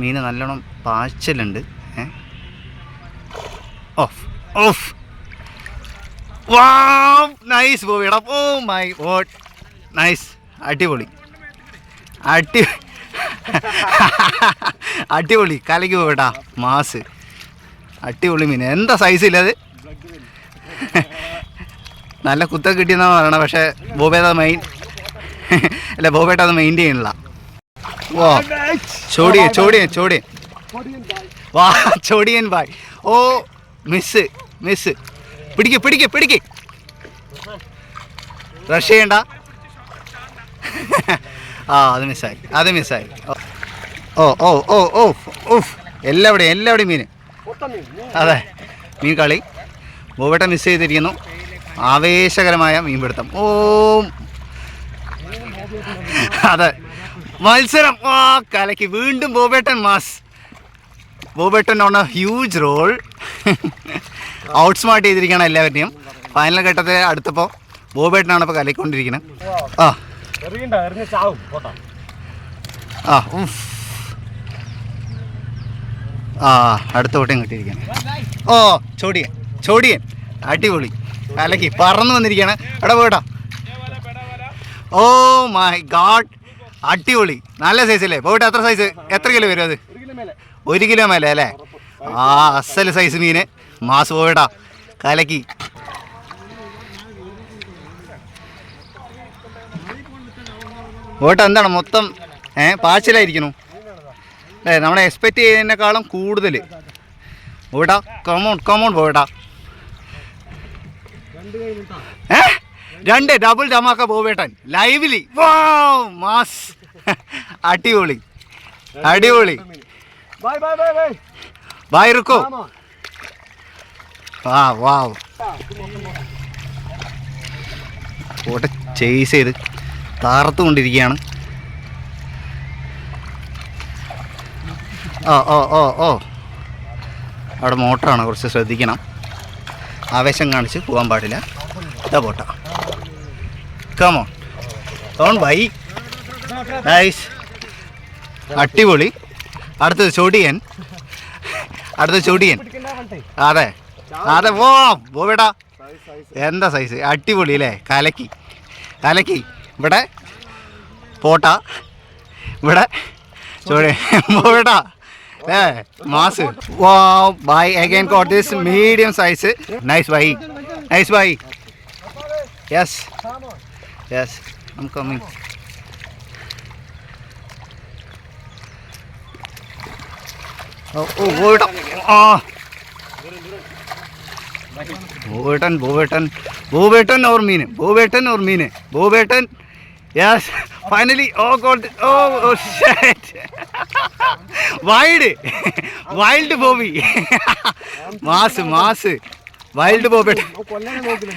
മീൻ നല്ലോണം പാച്ചലുണ്ട്. Off. Off. വാ nice oh my vote nice അടിപൊളി. അടി അടിപൊളി. കലക്കി പോകട്ടാ മാസ്. അടിപൊളി മീൻ. എന്താ സൈസ് ഇല്ലത് നല്ല കുത്തൊക്കെ കിട്ടിയെന്നാണ് പറയണത് പക്ഷേ ബോബേട്ട മെയിൻ അല്ല ബോബേട്ട അത് മെയിന്റെയിൻ വാ. ചോടിയൻ ചോടിയൻ ചോടിയൻ വാ ചോടിയൻ ബായ് ഓ മിസ് മിസ് പിടിക്ക് പിടിക്ക് പിടിക്ക്. റഷ് ചെയ്യണ്ട. ആ അത് മിസ്സായി അത് മിസ്സായി ഓ ഓ ഓ ഓ ഓഫ് എല്ലാവിടെയും എല്ലാവിടെയും മീൻ. അതെ മീൻ കളി. ബോബേട്ട മിസ് ചെയ്തിരിക്കുന്നു. ആവേശകരമായ മീൻപിടുത്തം. ഓ. അതെ. മത്സരം. ആ കലക്കി വീണ്ടും ബോബേട്ടൻ mass. ബോബേട്ടൻ on a huge roll out smart ചെയ്തിരിക്കുകയാണ് എല്ലാവരുടെയും. ഫൈനൽ ഘട്ടത്തിൽ അടുത്തപ്പോൾ ബോബേട്ടനാണ് ഇപ്പോൾ കലക്കൊണ്ടിരിക്കുന്നത് ആ. ആ ഉഫ്. ആ അടുത്ത ഓട്ടം കിട്ടിയിരിക്കുകയാണ്. ഓ ചോടിയൻ ചോടിയൻ. അടിപൊളി. കലക്കി പറന്നു വന്നിരിക്കുകയാണ്. എടാ പോട്ടാ ഓ മൈ ഗാഡ് അടിപൊളി. നല്ല സൈസ് അല്ലേ പോയിട്ട് എത്ര സൈസ് എത്ര കിലോ വരും അത്? ഒരു കിലോ മേലെ അല്ലേ? ആ അസൽ സൈസ് മീന്. മാസ് പോയിട്ടാ കലക്കി. പോയിട്ട് എന്താണ് മൊത്തം ഏ പാച്ചിലായിരിക്കണു അല്ലേ നമ്മളെ എക്സ്പെക്റ്റ് ചെയ്യുന്നതിനേക്കാളും കൂടുതൽ. പോയിട്ടാ കമോൺ കമോൺ പോയിട്ടാ ഏ? രണ്ട് ഡബിൾ ധമാക്ക ബോബേട്ടൻ. Lively mass. അടിപൊളി. അടിപൊളി. ബായ് റുക്കോ വാ വാ പോട്ടെ ചേസ് ചെയ്ത് താർത്തുകൊണ്ടിരിക്കുകയാണ് ഓ ഓ ഓ ഓ. അവിടെ മോട്ടറാണ് കുറച്ച് ശ്രദ്ധിക്കണം. ആവേശം കാണിച്ച് പോകാൻ പാടില്ല. ഇതാ പോട്ട കമോ ഓൺ ബൈ നൈസ് അടിപൊളി. അടുത്തത് ചൊടിയൻ. അടുത്തത് ചൊടിയൻ. അതെ. അതെ ഓ പോവേടാ എന്താ സൈസ് അടിപൊളി അല്ലേ? കലക്കി. കലക്കി. ഇവിടെ പോട്ട. ഇവിടെ ചോടി പോവേടാ ഏ മാസ്. വാ by again caught this medium size nice by nice by yes yes I'm coming oh oh പോയിട്ടാ ആ ഭൂവേട്ടൻ ഭൂവേട്ടൻ ഭൂവേട്ടൻ ഓർ മീൻ ഭൂവേട്ടൻ ഓർ മീൻ ഭൂവേട്ടൻ yes finally oh god oh oh wild wild Bobby mass mass wild ബോബേട്ടൻ കൊല്ലനെ നോക്കില്ല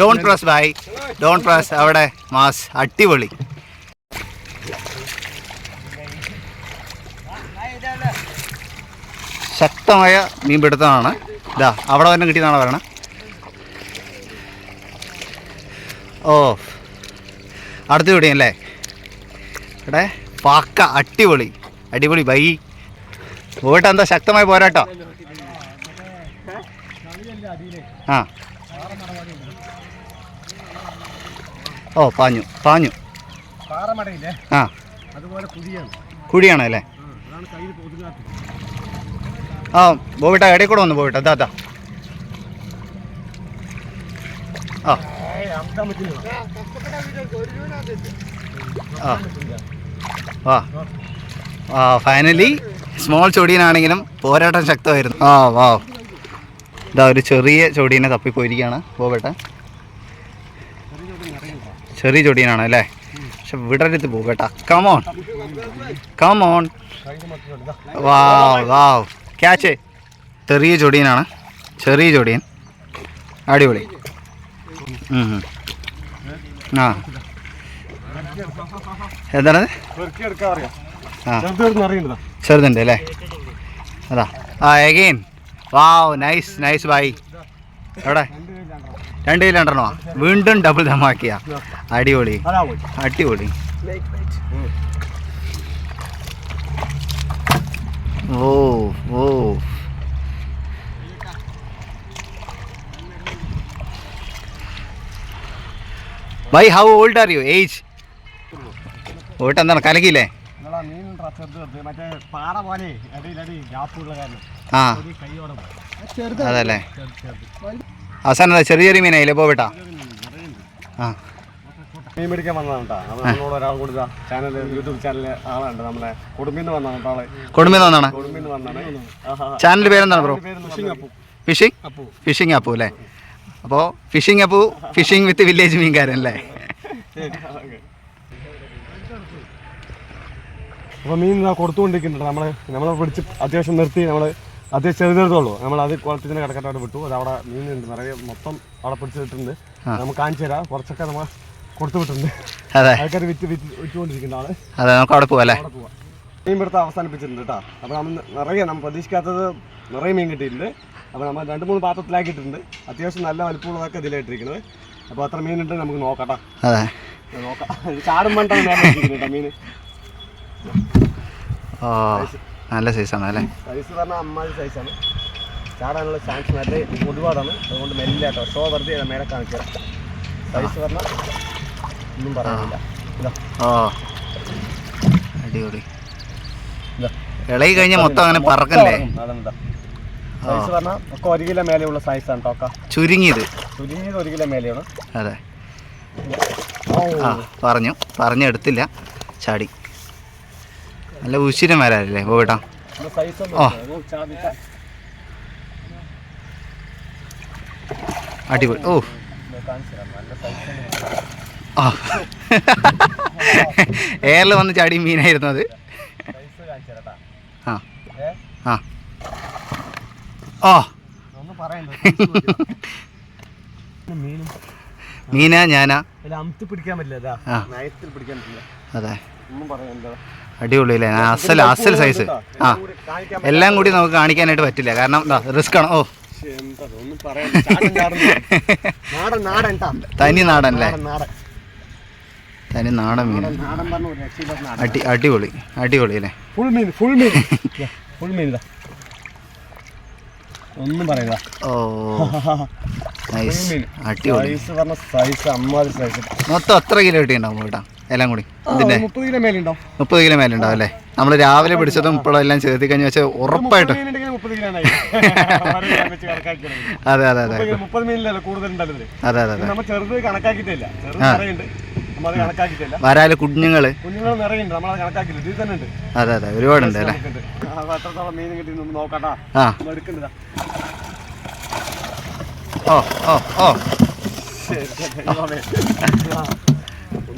ഡോൺ പ്രസ് ബൈ ഡോൺ പ്രസ് അവിടെ മാസ് അടിപൊളി. ശക്തമായ മീൻപിടുത്തമാണ്. ഇതാ അവിടെ തന്നെ കിട്ടിയതാണ് പറയണത് ഓ. അടുത്ത അല്ലേ ഇവിടെ പാക്ക അടിപൊളി. അടിപൊളി ബൈ. പോയിട്ട് എന്താ ശക്തമായ പോരാട്ടോ? ആ. ഓ പാഞ്ഞു പാഞ്ഞു. പാറമടയില്ലേ? ആ. അതുപോലെ കുഴിയാണ്. കുഴിയാണോ അല്ലേ? ആ പോവിട്ട ഇടയിൽ കൂടെ വന്നു പോവിട്ട അതാ അതാ ആ. ആ. ആ ആ ഫൈനലി സ്മോൾ ചൊടിയനാണെങ്കിലും പോരാട്ടം ശക്തമായിരുന്നു. ആ വാ. ഇതാ ഒരു ചെറിയ ചൊടീനെ തപ്പിപ്പോയിരിക്കുകയാണ് ബോബേട്ട. ചെറിയ ചൊടിയനാണ് അല്ലേ? പക്ഷെ വിടരുത് കേട്ടാ. Come on come on wow wow catch ചെറിയ ചൊടിയനാണ്. ചെറിയ ചൊടിയൻ. അടിപൊളി. ആ. എന്താണ്? ചെറുതുണ്ട് അല്ലേ? അതാ. ആ again wow nice nice by എവിടെ? രണ്ട് കിലോ രണ്ടെണ്ണോ? വീണ്ടും ഡബിൾ ദമാക്കിയ അടിപൊളി. അടിപൊളി. Oh oh. By how old are you age ഓട്ട് എന്താണ്? കലക്കിയില്ലേ? ആ. അതല്ലേ? അവസാനം ചെറിയ ചെറിയ മീനായില്ലേ? പോവിട്ടാ ആ. മീൻ പിടിക്കാൻ വന്നതാണ് കേട്ടോ നമ്മളോട് ഒരാൾ കൂടി ചാനൽ യൂട്യൂബ് ചാനലിലെ ആളുണ്ട് നമ്മളെ കുടുംബിന്ന് വന്നതാണ് കേട്ടോ കൊടുമ്പെന്ന് വന്നാണ്? കുടുംബിന്ന് വന്നാണ്. ചാനൽ പേരെന്താണ് bro fishing Appu. Fishing Appu. Fishing അല്ലേ? അപ്പോൾ fishing Appu fishing with village മീൻകാരൻ അല്ലേ? അപ്പോൾ മീൻ കൊടുത്തുകൊണ്ടിരിക്കുന്നുണ്ട് നമ്മൾ നമ്മളെ പിടിച്ച് അത്യാവശ്യം നിർത്തി നമ്മൾ അത്യാവശ്യം ചെറുതെടുത്തോളൂ. നമ്മൾ അത് കുളത്തിന് കിടക്കട്ടായിട്ട് വിട്ടു. അത് അവിടെ മീനുണ്ട് നിറയെ മൊത്തം അവിടെ പിടിച്ചിട്ടുണ്ട്. നമുക്ക് കാണിച്ചു തരാം. കുറച്ചൊക്കെ നമ്മൾ കൊടുത്തു വിട്ടിട്ടുണ്ട്. അതെ. ആൾക്കാർ വിറ്റ് വിറ്റ് വിറ്റുകൊണ്ടിരിക്കുന്ന ആൾ. അതെ നമുക്ക് അവിടെ പോവാം അവിടെ പോവാം. മീൻ പിടുത്തം അവസാനിപ്പിച്ചിട്ടുണ്ട് കേട്ടോ. അപ്പോൾ നമ്മൾ നിറയെ നമ്മൾ പ്രതീക്ഷിക്കാത്തത് നിറയെ മീൻ കിട്ടിയിട്ടുണ്ട്. അപ്പോൾ നമ്മൾ രണ്ട് മൂന്ന് പാത്രത്തിലാക്കിയിട്ടുണ്ട്. അത്യാവശ്യം നല്ല വലിപ്പമുള്ളതൊക്കെ ഇതിലായിട്ടിരിക്കുന്നത്. അപ്പോൾ അത്ര മീനുണ്ട് നമുക്ക് നോക്കട്ടെ അതെ. നോക്കാം. ഇത് ചാടും വേണ്ടാണ് നേരെ ഇരിക്കുന്നത് മീൻ ഓ നല്ല സൈസാണ് അല്ലേ സൈസ് പറഞ്ഞാൽ അമ്മാതി സൈസാണ് ചാടാനുള്ള ചാൻസ് നല്ല ഒരുപാടാണ്. അതുകൊണ്ട് മെല്ലെ ഷോ വെറുതെ മേലെ കാണിക്കാം സൈസ് പറഞ്ഞാൽ ഒന്നും പറയാനില്ല. ഓ അടിപൊളി. ഇളകി കഴിഞ്ഞാൽ മൊത്തം അങ്ങനെ പറക്കല്ലേ? സൈസ് പറഞ്ഞാൽ ഒക്കെ ഒരു കിലോ മേലെയുള്ള സൈസാണ് ടോക്ക. ചുരുങ്ങിയത്. ചുരുങ്ങിയത് ഒരു കിലോ മേലെയാണ്. അതെ. ആ പറഞ്ഞു. പറഞ്ഞെടുത്തില്ല. ചാടി. നല്ല ഉശിരം വരാറില്ലേ? പോയിട്ടാ സൈസ് ഓ. അടിപൊളി. ഓ. ആ. എയറിൽ വന്ന് ചാടി മീനായിരുന്നു അത്. ആ. ആ. ഓ. മീനും. ഞാനാ. പറ്റില്ല. അതെ. അടിപൊളി അല്ലേ അസൽ അസൽ സൈസ് ആ. എല്ലാം കൂടി നമുക്ക് കാണിക്കാനായിട്ട് പറ്റില്ല. കാരണം റിസ്ക് ആണ്. ഓ. തനി നാടൻ അല്ലേ? തനി നാടൻ മീൻ. അടി അടിപൊളി. അടിപൊളി അല്ലേ ഫുൾ മീൻ ഫുൾ മീൻ. ഫുൾ മീൻ ഒന്നും പറയുക ഓ. നൈസ് അടിപൊളി. സൈസ് സൈസ് മൊത്തം എത്ര കിലോ കിട്ടിയിട്ടുണ്ടാവും കേട്ടാ. എല്ലാം കൂടി. ഇതിന്റെ മുപ്പത് കിലോ മുപ്പത് കിലോ മേലെ ഉണ്ടാവും അല്ലേ? നമ്മൾ രാവിലെ പിടിച്ചതും ഇപ്പോഴും എല്ലാം ചേർത്തി കഴിഞ്ഞ വെച്ചാൽ ഉറപ്പായിട്ട്. കിലോ അതെ അതെ അതെ മുപ്പത് മുപ്പത് മീനിലല്ല കൂടുതൽ ഇതിൽ അതെ അതെ അതെ. നമ്മൾ ചെറുത് കണക്കാക്കിയിട്ടില്ല. വരാൽ കുഞ്ഞുങ്ങൾ. അതെ അതെ ഒരുപാടുണ്ട് അല്ലേ? ഓ ഓ ഓ.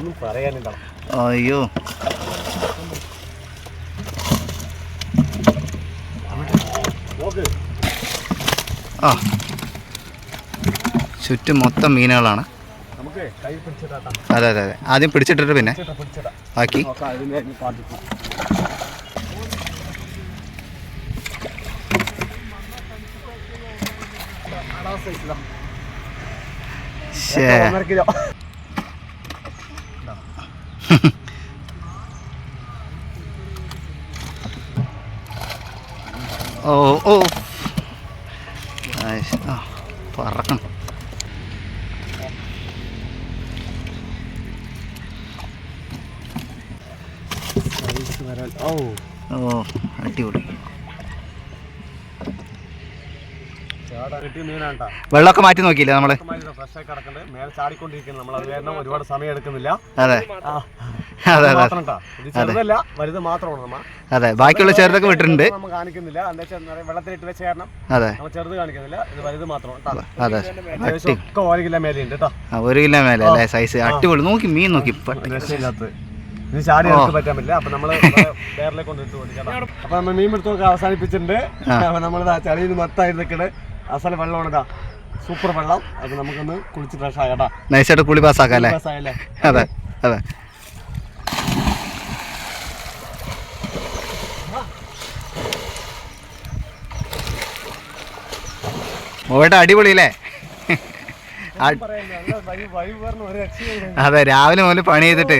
ഒന്നും പറയാനില്ല അയ്യോ. ആ. ചുറ്റും മൊത്തം മീനുകളാണ്. അതെ അതെ അതെ. ആദ്യം പിടിച്ചിട്ടിട്ട് പിന്നെ ആക്കി ബാക്കി. ശേ ഒന്നര കിലോ ഓ ഓ ആയിഷ്. ആ പറക്കണം സൈസ് വരാൻ ഓ ഓ അടിപൊളി ചേട്ടാ കിട്ടിയ മീനാണ്ടാ വെള്ളമൊക്കെ മാറ്റി നോക്കിയില്ലേ നമ്മൾ? ഒരുപാട് സമയം എടുക്കുന്നില്ല. അതെ. അതെ അതെ. ബാക്കിയുള്ള ചെറുതൊക്കെ വിട്ടിട്ടുണ്ട്. അതെ. നമ്മൾ ചെറുത് കാണിക്കുന്നില്ല. ഇത് വലുത് മാത്രമാണ് ട്ടാ. അതെ ഒരു കിലോ മേലെ അല്ലേ? സൈസ് അടിപൊളി. നോക്കി മീൻ നോക്കി. ചാടി പറ്റാൻ പറ്റില്ല. അപ്പൊ നമ്മൾ വേറെ കൊണ്ടിട്ട് അപ്പൊ നമ്മൾ മീൻ എടുത്തൊക്കെ അവസാനിപ്പിച്ചിട്ടുണ്ട്. നമ്മൾ ചളിയിൽ മൊത്തമായി നിൽക്കണേ അസല വെള്ളമാണ് ഇതാ. സൂപ്പർ വെള്ളം. അത് നമുക്കൊന്ന് കുളിച്ച് ഫ്രഷ് ആകട്ടാ നൈസായിട്ട് കുളി പാസ്സാക്കാം അല്ലേ? അതെ അതെ. മോട്ട അടിപൊളി അല്ലേ നല്ല വൈബ് വൈബ് പറഞ്ഞ ഒരു രക്ഷയില്ല. അതെ രാവിലെ മുതൽ പണി ചെയ്തിട്ട്.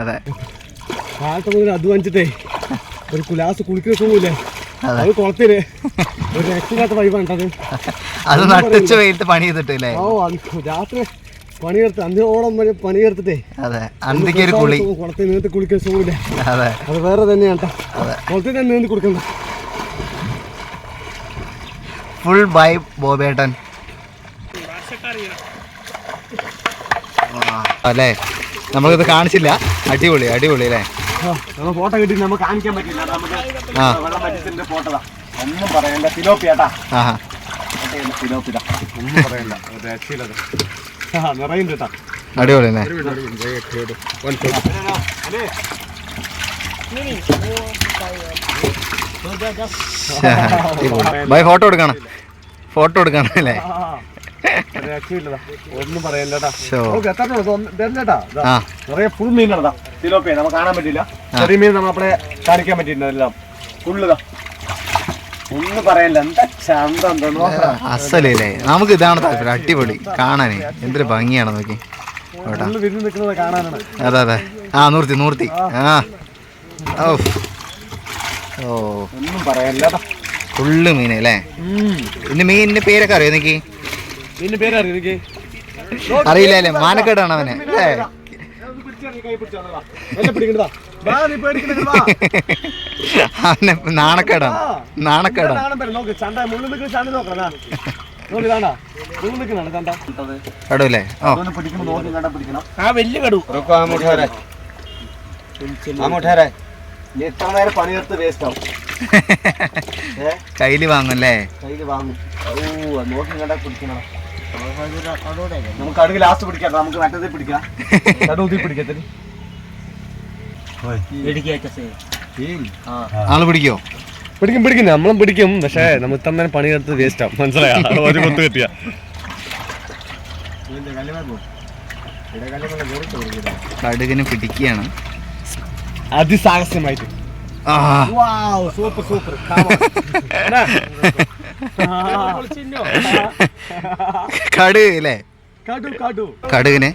അതെ. അധ്വാനിച്ചിട്ടേ ഒരു കുലാസ് കുളിക്കുന്ന അതെ. കുളത്തിൽ ഒരു രക്ഷയില്ലാത്ത വൈബാണ് അത്. അത് നട്ടിച്ച് വെയിലത്ത് പണി ഓ രാത്രി പണിയെടുത്ത് അഞ്ചോളം വരെ പണിയെടുത്തിട്ടേ. അതെ അന്തിക്ക് ഒരു കുളി. കുളത്തിൽ നീന്തി കുളിക്കുന്ന സുഖമില്ലേ. അതെ. അത് വേറെ തന്നെയാണ് അതെ. കുളത്തിൽ തന്നെ നീന്തി കൊടുക്കണ്ട ഫുൾ ബൈ ബോബേട്ടൻ. അല്ലേ? നമുക്കിത് കാണിച്ചില്ല. അടിപൊളി അടിപൊളി അല്ലേ? ഫോട്ടോ കിട്ടി നമുക്ക് കാണിക്കാൻ പറ്റില്ല. ആ. ഫോട്ടോ ഒന്നും പറയണ്ട. ഫിലോപ്പിയാട്ടാ ആഹാ. ഫിലോപ്പിതാ ഒന്നും പറയണ്ട. ആ നിറയുണ്ട് കേട്ടാ അടിപൊളി അല്ലേ? ഫോട്ടോ എടുക്കണം. ഫോട്ടോ എടുക്കണം അല്ലേ? ഒന്നും പറയല്ലേട്ടാ നിറയെ ഫുൾ മീനുള്ളതാ ഫിലോപ്പിയ നമുക്ക് കാണാൻ പറ്റില്ല. ചെറിയ മീൻ നമ്മളെ കാണിക്കാൻ പറ്റില്ല എല്ലാം. ഫുള്ളുതാ ഒന്നും പറയല്ല. എന്താ അസലല്ലേ നമുക്ക് ഇതാണ് താല്പര്യം. അടിപൊളി. കാണാനേ. എന്തൊരു ഭംഗിയാണ് നോക്കി. അതെ അതെ. ആ നൂർത്തി നൂർത്തി. ആ. ഓ ഓ. ഒന്നും പറയല്ല. ഫുള്ള് മീൻ അല്ലേ? ഇന്ന് മീനിന്റെ പേരൊക്കെ അറിയോ എനിക്ക് അറിയില്ല അല്ലേ? മാനക്കേടാണ് അവനെ അല്ലേ അവനെ നാണക്കേടാണ് നാണക്കേടാണ് കേടൂല്ലേ ഓ. ആ വലിയ കടു. എത്ര നേരം പണിയെടുത്ത് വേസ്റ്റ് ആവും? ഏ കയ്യിൽ വാങ്ങും. ഓ അത് നോക്കി കണ്ടാ പിടിക്കണം. നമുക്ക് അടുക്ക് ലാസ്റ്റ് പിടിക്കാം നമുക്ക് മറ്റേ പിടിക്കാം. പിടിക്കത്തില്ല. പിടിക്കത്തിന് ആൾ പിടിക്കോ? പിടിക്കും പിടിക്കും. നമ്മളും പിടിക്കും. പക്ഷേ നമ്മൾ ഇത്ര നേരം പണിയെടുത്ത് വേസ്റ്റ്. മനസ്സിലായോ? ഒരു കൊത്ത് കിട്ടിയ. കടുകിന് പിടിക്കുകയാണ്. അതിസാഹസ്യമായിട്ട്. ആ. Super super. കടുക് അല്ലേ? കടുകിനെ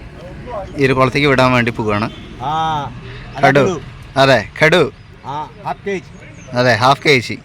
ഈ ഒരു കുളത്തേക്ക് വിടാൻ വേണ്ടി പോവാണ്. ആ. കടു. അതെ കടു. അതെ ഹാഫ് കെ ജി